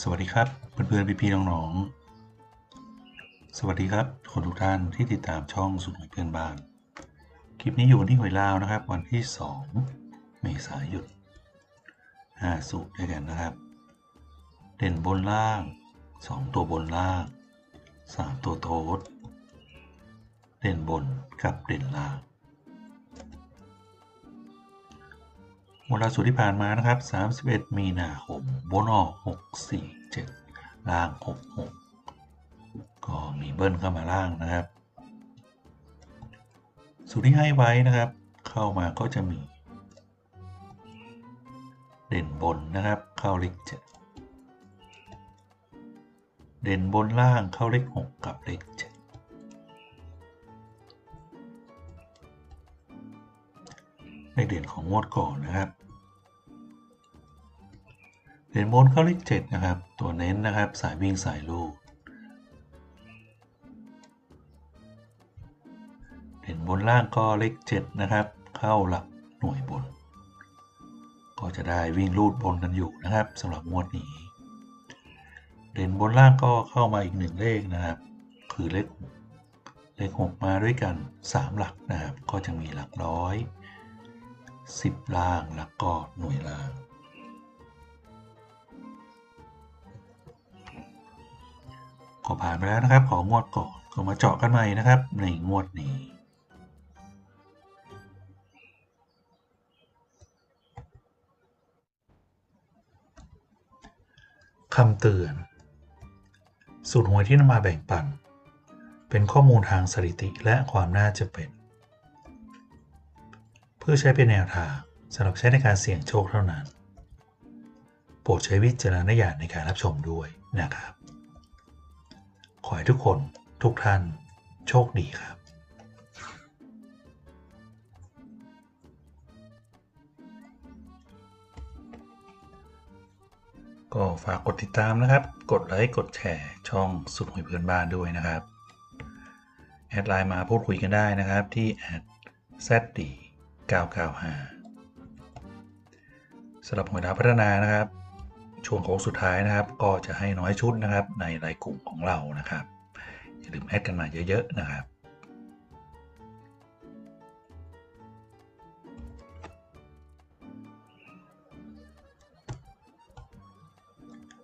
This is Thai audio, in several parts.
สวัสดีครับเพื่อนๆพี่ๆน้องๆ สวัสดีครับคนทุกท่านที่ติดตามช่องสุดหวยเพื่อนบ้าน คลิปนี้อยู่วันที่หวยลาวนะครับ วันที่ 2 เมษายน5สูตรด้วยกันนะครับ เด่นบนล่าง 2 ตัวบนล่าง 3 ตัวโต๊ดเด่นบนกับเด่นล่าง หมดล่าสุดที่ผ่านมานะครับ 31 มีนาคมบนออก 647 ล่าง 66 ก็มีเบิ้ลเข้ามาล่างนะครับ สูตรที่ให้ไว้นะครับ เข้ามาก็จะมี เด่นบนนะครับ เข้าเลข7เด่นบนล่างเข้าเลข 6 กับเลข7 เลขเด่นของงวดก่อนนะครับเด่นบนเข้าเลขเจ็ดนะครับ ตัวเน้นนะครับ สายวิ่งสายลูกเด่นบนล่างก็เลขเจ็ดนะครับ เข้าหลักหน่วยบน ก็จะได้วิ่งลูดบนกันอยู่นะครับสำหรับงวดนี้เด่นบนล่างก็เข้ามาอีกหนึ่งเลขนะครับ คือเลขหกเลขหกมาด้วยกัน 3 หลักนะครับ ก็จะมีหลักร้อย 10 ล่างแล้วก็หน่วยล่างก็ผ่านไปแล้วนะครับ ของงวดก่อน ก็มาเจาะกันใหม่นะครับ ในงวดนี้คำเตือน สูตรหวยที่นำมาแบ่งปัน เป็นข้อมูลทางสถิติและความน่าจะเป็น พื่อใช้เป็นแนวทางสำหรับใช้ในการเสี่ยงโชคเท่านั้น โปรดใช้วิจารณญาณในการรับชมด้วยนะครับ ขอให้ทุกคนทุกท่านโชคดีครับก็ฝากกดติดตามนะครับ กดไลค์ กดแชร์ช่องสุดหวยเพื่อนบ้านด้วยนะครับ แอดไลน์มาพูดคุยกันได้นะครับที่แอด zd 995สำหรับหวยดาวพัฒนานะครับ ช่วงโค้งสุดท้ายนะครับ ก็จะให้น้อยชุดนะครับ ในรายกลุ่มของเรานะครับ อย่าลืมแอดกันมาเยอะๆนะครับ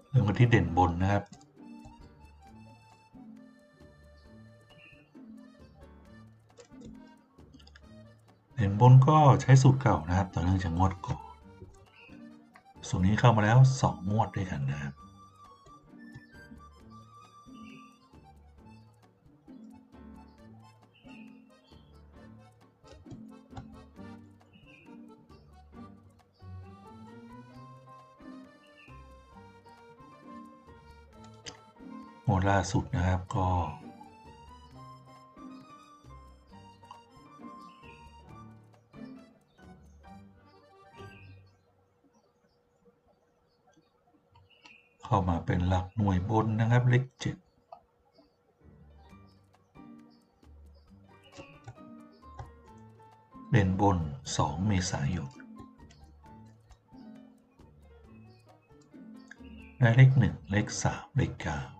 เรื่องกันที่เด่นบนนะครับ เด่นบนก็ใช้สูตรเก่านะครับ ต่อเนื่องจากงวดก่อนสูตรนี้เข้ามาแล้ว 2 งวดด้วยกันนะครับงวดล่าสุดนะครับก็ เข้ามาเป็นหลักหน่วยบนนะครับเลขเจ็ดเด่นบน 2 เมษายนได้เลข 1 เลข 3 เลข9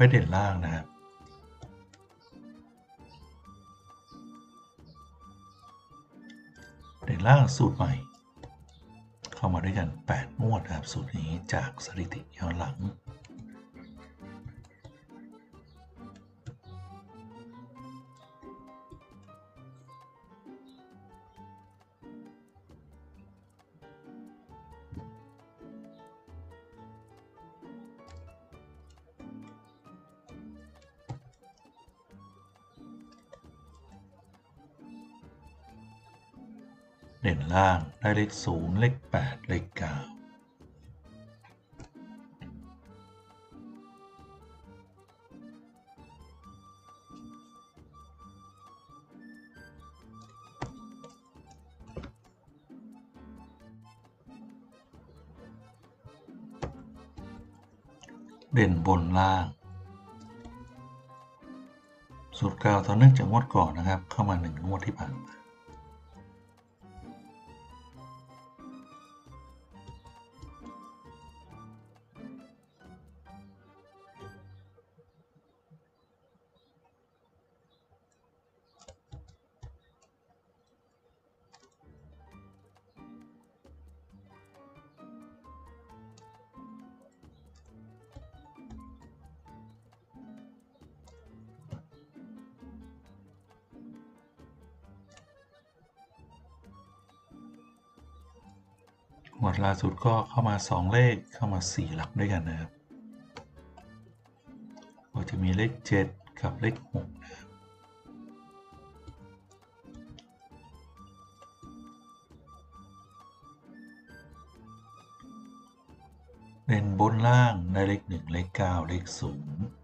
ต่อไปเด่นล่างนะครับเด่นล่างสูตรใหม่ เข้ามาด้วยกัน 8 งวดนะครับ สูตรนี้จากสถิติย้อนหลัง เด่นล่างได้เลข 0 เลข 8 เลข 9เด่นบนล่าง สูตรเก่าต่อเนื่องจากงวดก่อนนะครับ เข้ามาหนึ่งงวดที่ผ่านมา งวดล่าสุดก็เข้ามา 2 เลขเข้ามา 4 หลักด้วยกันนะครับก็จะมีเลข 7 กับเลข6นะครับเด่นบนล่างได้เลข 1 เลข 9 เลข 0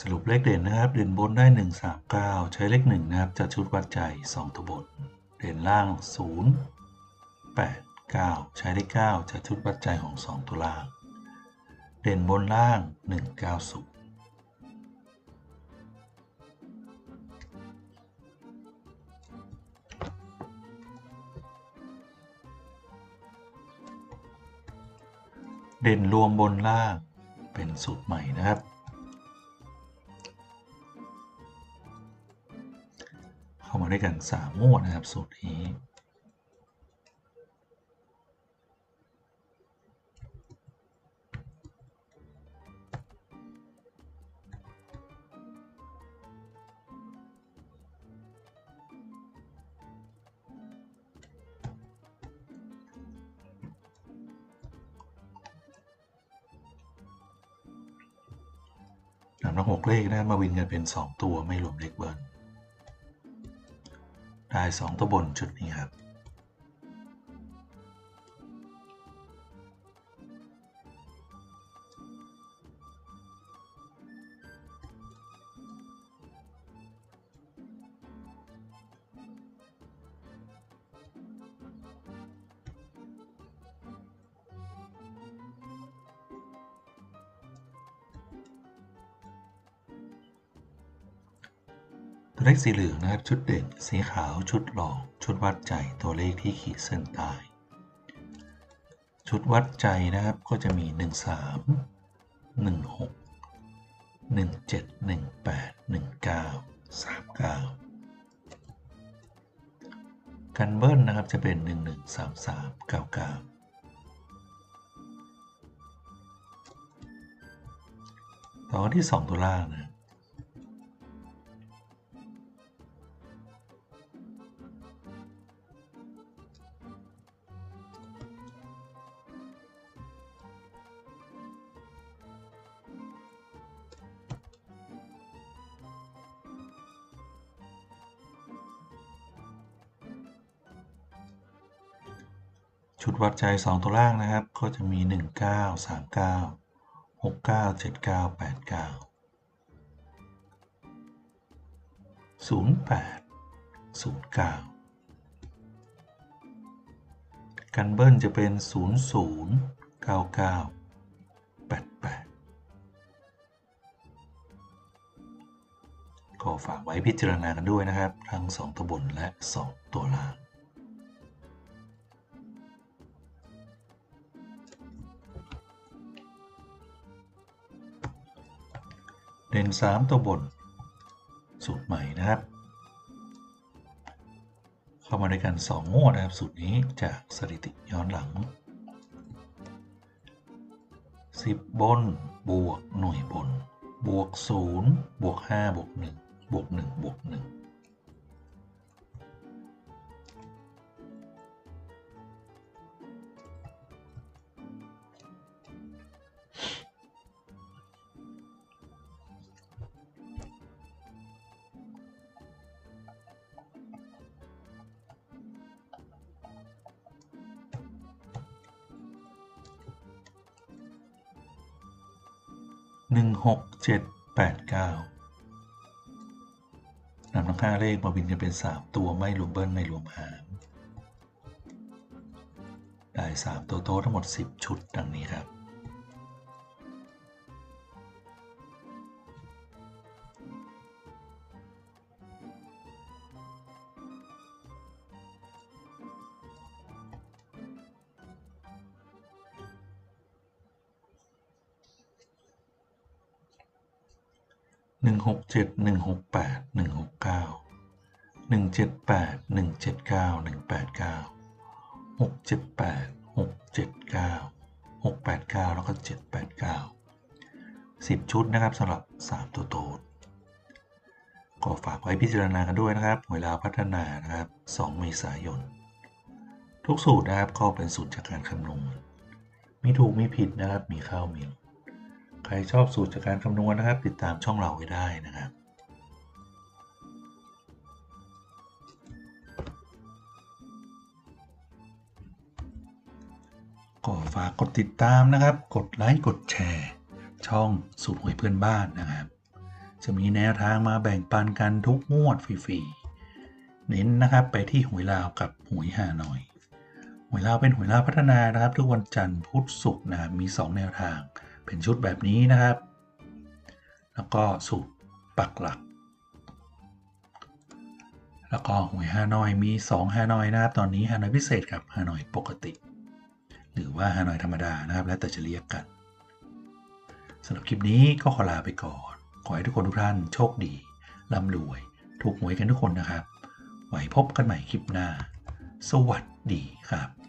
สรุปเลขเด่นนะครับ เด่นบนได้ 1 3 9 ใช้เลข 1 นะครับจัดชุดวัดใจ 2 ตัวบน เด่นล่าง 0 8 9 ใช้เลข9จัดชุดวัดใจของ 2 ตัวล่าง เด่นบนล่าง 1 9 0เด่นรวมบนล่างเป็นสูตรใหม่นะครับ ด้วยกัน3งวดนะครับ สูตรนี้นำทั้งหกเลขนะมาวินกันเป็น 2 ตัวไม่รวมเลขเบิร์น ได้ 2 ตัวบนชุดนี้ครับ ตัวเลขสีเหลืองนะครับ ชุดเด่น สีขาว ชุดหลอก ชุดวัดใจ ตัวเลขที่ขีดเส้นใต้ ชุดวัดใจนะครับ ก็จะมี 1 3 1 6 1 7 1 8 1 9 3 9 กันเบิ้ลนะครับ จะเป็น 1 1 3 3 9 9ต่อที่ 2ตัวล่างนะ ชุดวัดใจ 2 ตัวล่างนะครับ ก็จะมี 1 9 3 9 6 9 7 9 8 9 0 8 0 9 กันเบิ้ลจะเป็น 0 0 9 9 8 8 ก็ฝากไว้พิจารณากันด้วยนะครับ ทั้ง 2 ตัวบนและ 2 ตัวล่าง เป็น 3 ตัวบน สูตรใหม่นะครับ เข้ามาด้วยกัน 2 งวดนะครับสูตรนี้จากสถิติย้อนหลัง 10 บนบวกหน่วยบน บวก 0 บวก 5 บวก 1 บวก 1 บวก 1 หนึ่งหกเจ็ดแปดเก้านำทั้งห้าเลขมาบินกันเป็นสามตัวไม่รวมเบิ้ลไม่รวมหางได้สามตัวโต๊ะทั้งหมดสิบชุดดังนี้ครับ หนึ่งหกเจ็ดหนึ่งหกแปดหนึ่งหกเก้าหนึ่งเจ็ดแปดหนึ่งเจ็ดเก้าหนึ่งแปดเก้าหกเจ็ดแปดหกเจ็ดเก้าหกแปดเก้าแล้วก็เจ็ดแปดเก้าสิบชุดนะครับสำหรับสามตัวโตดก็ฝากไว้พิจารณากันด้วยนะครับเวลาพัฒนานะครับสองเมษายน ทุกสูตรนะครับก็เป็นสูตรจากการคำนวณมีถูกมีผิดนะครับมีเข้ามีลุด ใครชอบสูตรจากการคำนวณนะครับ ติดตามช่องเราไว้ได้นะครับก็ฝากกดติดตามนะครับ กดไลค์กดแชร์ ช่องสูตรหวยเพื่อนบ้านนะครับ จะมีแนวทางมาแบ่งปันกันทุกงวดฟรีๆเน้นนะครับไปที่หวยลาวกับหวยฮานอยหวยลาวเป็นหวยลาวพัฒนานะครับ ทุกวันจันทร์พุธศุกร์นะมี 2 แนวทาง เป็นชุดแบบนี้นะครับ แล้วก็สูตรปักหลัก แล้วก็หวยฮานอยมี 2 ฮานอยนะครับ ตอนนี้ฮานอยพิเศษกับฮานอยปกติ หรือว่าฮานอยธรรมดานะครับ แล้วแต่จะเรียกกันสำหรับคลิปนี้ก็ขอลาไปก่อน ขอให้ทุกคนทุกท่านโชคดีร่ำรวย ถูกหวยกันทุกคนนะครับ ไว้พบกันใหม่คลิปหน้า สวัสดีครับ